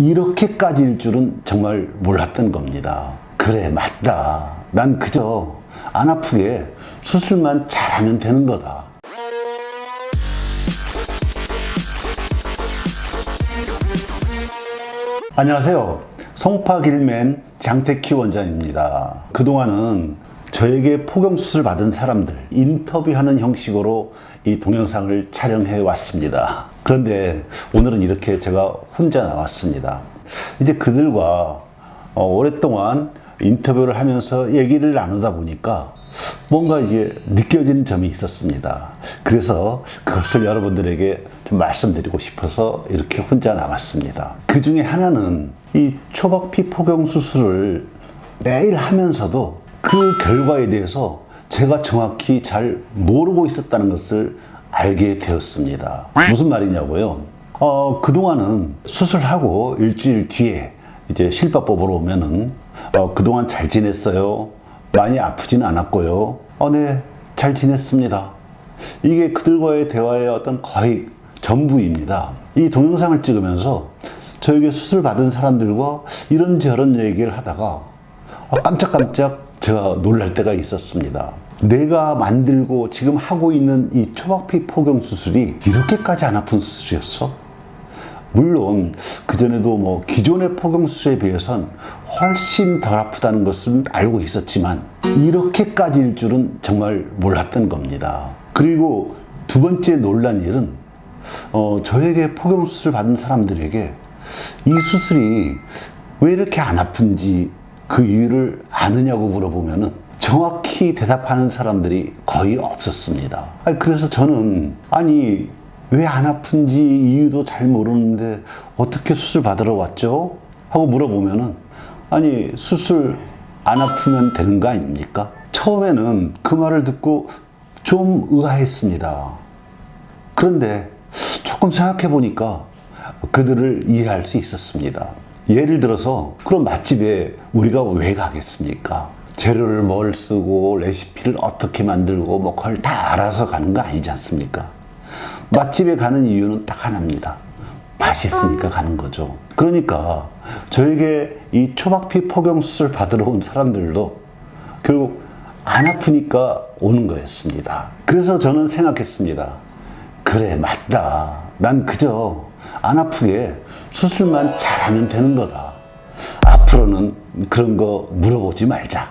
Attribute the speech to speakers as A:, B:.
A: 이렇게까지일 줄은 정말 몰랐던 겁니다. 그래, 맞다. 난 그저 안 아프게 수술만 잘하면 되는 거다. 안녕하세요. 송파길맨 장태키 원장입니다. 그동안은 저에게 포경수술 받은 사람들 인터뷰하는 형식으로 이 동영상을 촬영해 왔습니다. 그런데 오늘은 이렇게 제가 혼자 나왔습니다. 이제 그들과 어, 오랫동안 인터뷰를 하면서 얘기를 나누다 보니까 뭔가 이게 느껴지는 점이 있었습니다. 그래서 그것을 여러분들에게 좀 말씀드리고 싶어서 이렇게 혼자 나왔습니다. 그 중에 하나는 이 초박피 포경 수술을 매일 하면서도 그 결과에 대해서 제가 정확히 잘 모르고 있었다는 것을 알게 되었습니다. 무슨 말이냐고요? 어, 그동안은 수술하고 일주일 뒤에 이제 실밥 뽑으러 오면은 어, 그동안 잘 지냈어요. 많이 아프지는 않았고요. 어, 네, 잘 지냈습니다. 이게 그들과의 대화의 어떤 거의 전부입니다. 이 동영상을 찍으면서 저에게 수술 받은 사람들과 이런저런 얘기를 하다가 어, 깜짝깜짝 제가 놀랄 때가 있었습니다. 내가 만들고 지금 하고 있는 이 초박피 포경 수술이 이렇게까지 안 아픈 수술이었어? 물론 그전에도 뭐 기존의 포경 수술에 비해선 훨씬 덜 아프다는 것은 알고 있었지만 이렇게까지일 줄은 정말 몰랐던 겁니다. 그리고 두 번째 놀란 일은 어, 저에게 포경 수술 받은 사람들에게 이 수술이 왜 이렇게 안 아픈지 그 이유를 아느냐고 물어보면은 정확히 대답하는 사람들이 거의 없었습니다. 아니, 그래서 저는 아니 왜 안 아픈지 이유도 잘 모르는데 어떻게 수술 받으러 왔죠? 하고 물어보면은 아니 수술 안 아프면 되는 거 아닙니까? 처음에는 그 말을 듣고 좀 의아했습니다. 그런데 조금 생각해 보니까 그들을 이해할 수 있었습니다. 예를 들어서 그런 맛집에 우리가 왜 가겠습니까? 재료를 뭘 쓰고 레시피를 어떻게 만들고 뭐 그걸 다 알아서 가는 거 아니지 않습니까? 맛집에 가는 이유는 딱 하나입니다. 맛있으니까 가는 거죠. 그러니까 저에게 이 초박피 포경 수술 받으러 온 사람들도 결국 안 아프니까 오는 거였습니다. 그래서 저는 생각했습니다. 그래, 맞다. 난 그저 안 아프게 수술만 잘하면 되는 거다. 앞으로는 그런 거 물어보지 말자.